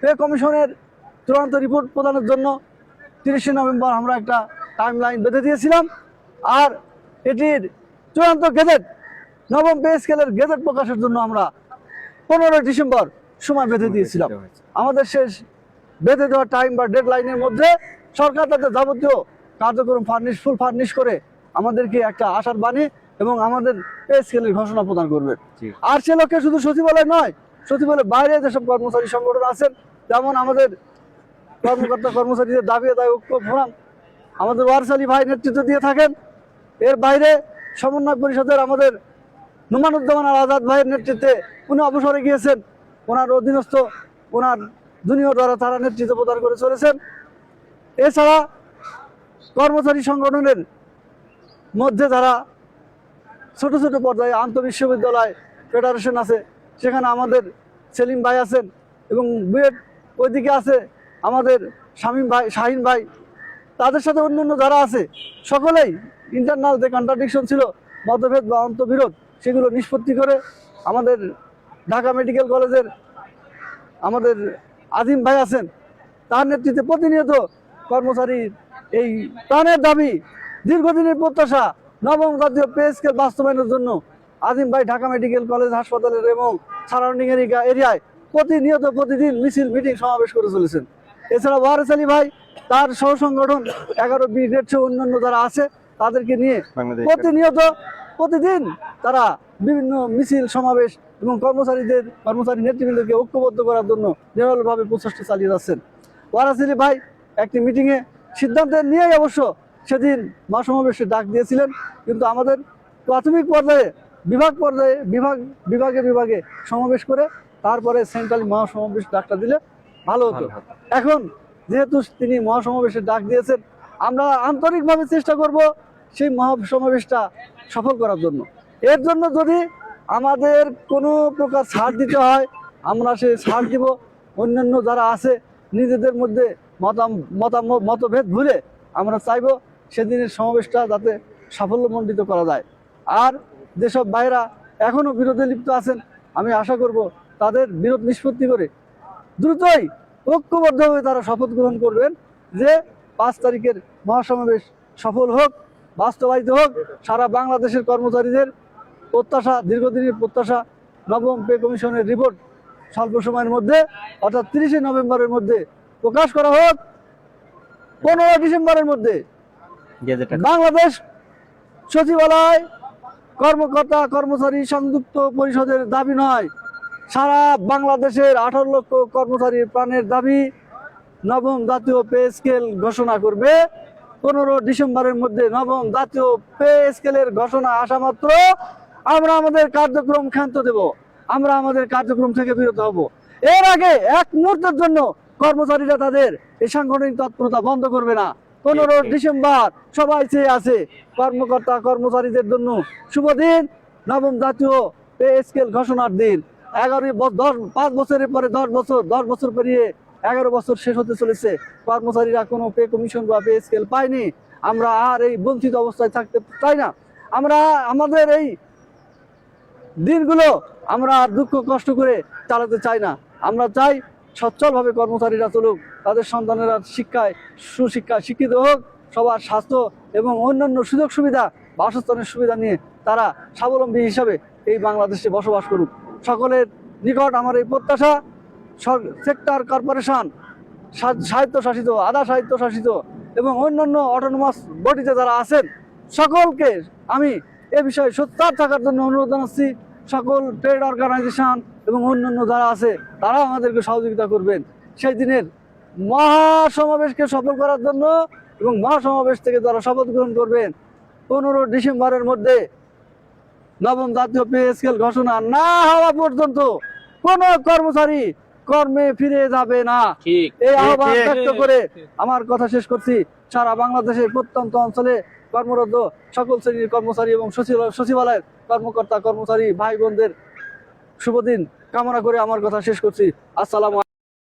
Pay কমিশনের চূড়ান্ত report প্রদানের জন্য তিরিশে নভেম্বর আমরা একটা টাইম লাইন বেঁধে দিয়েছিলাম। আর এটির চূড়ান্ত গেজেট নবম পে স্কেলের গেজেট প্রকাশের জন্য আমরা পনেরোই ডিসেম্বর সময় বেঁধে দিয়েছিলাম। আমাদের শেষ বেঁধে দেওয়া টাইম বা ডেড লাইনের মধ্যে সরকার তাদের যাবতীয় কার্যক্রম ফার্নিশ ফুল ফার্নিশ করে আমাদেরকে একটা আশার বাণী এবং আমাদের পে স্কেলের ঘোষণা প্রদান করবে। আর সে লক্ষ্যে শুধু সচিবালয় নয় সচিবালয়ের বাইরে যেসব কর্মচারী সংগঠন আছেন, যেমন আমাদের কর্মকর্তা কর্মচারীদের দাবি আদায় ঐক্য ফোরাম, আমাদের ওয়ারসালি ভাই নেতৃত্ব দিয়ে থাকেন। এর বাইরে সমন্বয় পরিষদের আমাদের নুমানুজ্জামান আল আজাদ ভাইয়ের নেতৃত্বে উনি অবসরে গিয়েছেন। ওনার অধীনস্থ, ওনার জুনিয়র দ্বারা তারা নেতৃত্ব প্রদান করে চলেছেন। এছাড়া কর্মচারী সংগঠনের মধ্যে যারা ছোট ছোট পর্যায়ে আন্ত বিশ্ববিদ্যালয় ফেডারেশন আছে, সেখানে আমাদের সেলিম ভাই আছেন এবং বুয়েট ওইদিকে আছে আমাদের শামীম ভাই, শাহিন ভাই। তাদের সাথে অন্য অন্য যারা আছে, সকলেই ইন্টারনাল যে কন্ট্রাডিকশন ছিল, মতভেদ বা অন্তবিরোধ সেগুলো নিষ্পত্তি করে আমাদের ঢাকা মেডিকেল কলেজের আমাদের আজিম ভাই আছেন। তার নেতৃত্বে প্রতিনিয়ত কর্মচারীর এই প্রাণের দাবি, দীর্ঘদিনের প্রত্যাশা, নবম জাতীয় পে স্কেল বাস্তবায়নের জন্য আজিম ভাই ঢাকা মেডিকেল কলেজ হাসপাতালের এবং সারাউন্ডিং এরিয়া এরিয়ায় প্রতিনিয়ত প্রতিদিন মিছিল মিটিং সমাবেশ করে চলেছেন। এছাড়া ওয়ারেস আলী ভাই তার সহ সংগঠন এগারো বি দেড়শো অন্যান্য যারা আছে তাদেরকে নিয়ে প্রতিনিয়ত প্রতিদিন তারা বিভিন্ন মিছিল সমাবেশ এবং কর্মচারীদের কর্মচারী নেতৃবৃন্দকে ঐক্যবদ্ধ করার জন্য নিরলভাবে প্রচেষ্টা চালিয়ে যাচ্ছেন। ওয়ারাসিলি ভাই একটি মিটিংয়ে সিদ্ধান্ত নিয়েই অবশ্য সেদিন মহাসমাবেশে ডাক দিয়েছিলেন কিন্তু আমাদের প্রাথমিক পর্যায়ে বিভাগ পর্যায়ে বিভাগ বিভাগে বিভাগে সমাবেশ করে তারপরে সেন্ট্রাল মহাসমাবেশ ডাকটা দিলে ভালো হতো। এখন যেহেতু তিনি মহাসমাবেশের ডাক দিয়েছেন আমরা আন্তরিকভাবে চেষ্টা করব সেই মহাসমাবেশটা সফল করার জন্য। এর জন্য যদি আমাদের কোনো প্রকার ছাড় দিতে হয় আমরা সেই ছাড় দিব। অন্যান্য যারা আছে নিজেদের মধ্যে মতাম মতাম- মতভেদ ভুলে আমরা চাইব সেদিনের সমাবেশটা যাতে সাফল্যমণ্ডিত করা যায়। আর যেসব ভাইরা এখনও বিরোধে লিপ্ত আছেন আমি আশা করব তাদের বিরোধ নিষ্পত্তি করে দ্রুতই ঐক্যবদ্ধভাবে তারা শপথ গ্রহণ করবেন যে পাঁচ তারিখের মহাসমাবেশ সফল হোক বাস্তবায়িত হোক সারা বাংলাদেশের কর্মচারীদের প্রত্যাশা দীর্ঘদিনের প্রত্যাশা নবম পে কমিশনের রিপোর্ট স্বল্প সময়ের মধ্যে অর্থাৎ তিরিশে নভেম্বরের মধ্যে প্রকাশ করা হোক পনেরো ডিসেম্বরের মধ্যে বাংলাদেশ সচিবালয় কর্মকর্তা, কর্মচারী সংযুক্ত পরিষদের দাবি নয়। সারা বাংলাদেশের আঠারো লক্ষ কর্মচারীর প্রাণের দাবি নবম জাতীয় পে স্কেল ঘোষণা করবে। পনেরো ডিসেম্বরের মধ্যে নবম জাতীয় পে স্কেলের ঘোষণা আসা মাত্র। আমরা আমাদের কার্যক্রম ক্ষান্ত দেব। আমরা আমাদের কার্যক্রম থেকে বিরত হব। এর আগে এক মুহূর্তের জন্য কর্মচারীরা তাদের এই সাংগঠনিক তৎপরতা বন্ধ করবে না। পনেরো। ডিসেম্বর সবাই চেয়ে আছে কর্মকর্তা কর্মচারীদের জন্য। শুভ দিন নবম জাতীয় পে স্কেল ঘোষণার দিন। এগারো দশ পাঁচ বছরের পরে দশ বছর দশ বছর পেরিয়ে এগারো বছর শেষ হতে চলেছে। কর্মচারীরা কোনো পে কমিশন বা পে স্কেল পায়নি। আমরা আর এই বঞ্চিত অবস্থায় থাকতে চাই না। আমরা আমাদের এই দিনগুলো আমরা আর দুঃখ কষ্ট করে চালাতে চাই না। আমরা চাই সচ্ছলভাবে কর্মচারীরা চলুক, তাদের সন্তানেরা শিক্ষায়, সুশিক্ষায় শিক্ষিত হোক, সবার স্বাস্থ্য এবং অন্যান্য সুযোগ সুবিধা, বাসস্থানের সুবিধা নিয়ে তারা স্বাবলম্বী হিসাবে এই বাংলাদেশে বসবাস করুক। সকলের নিকট আমার এই প্রত্যাশা সেক্টর কর্পোরেশন স্বায়ত্তশাসিত, আধা স্বায়ত্তশাসিত এবং অন্যান্য অটোনোমাস বডিতে যারা আছেন, সকলকে আমি এ বিষয়ে সোচ্চার থাকার জন্য অনুরোধ জানাচ্ছি। সকল ট্রেড অর্গানাইজেশন এবং অন্যান্য যারা আছে তারা আমাদেরকে সহযোগিতা করবেন। সেই দিনের মহাসমাবেশকে সফল করার জন্য এবং মহাসমাবেশ থেকে যারা শপথ গ্রহণ করবেন পনেরো ডিসেম্বরের মধ্যে নবম জাতীয় পে স্কেল ঘোষণা না হওয়া পর্যন্ত কোনো কর্মচারী কর্মে ফিরে যাবে না। এই আহ্বান ব্যক্ত করে আমার কথা শেষ করছি। সারা বাংলাদেশের প্রত্যন্ত অঞ্চলে কর্মরত সকল শ্রেণির কর্মচারী এবং সচিবালয় সচিবালয়ের কর্মকর্তা, কর্মচারী ভাই বোনদের শুভদিন। কামনা করে আমার কথা শেষ করছি। আসসালাম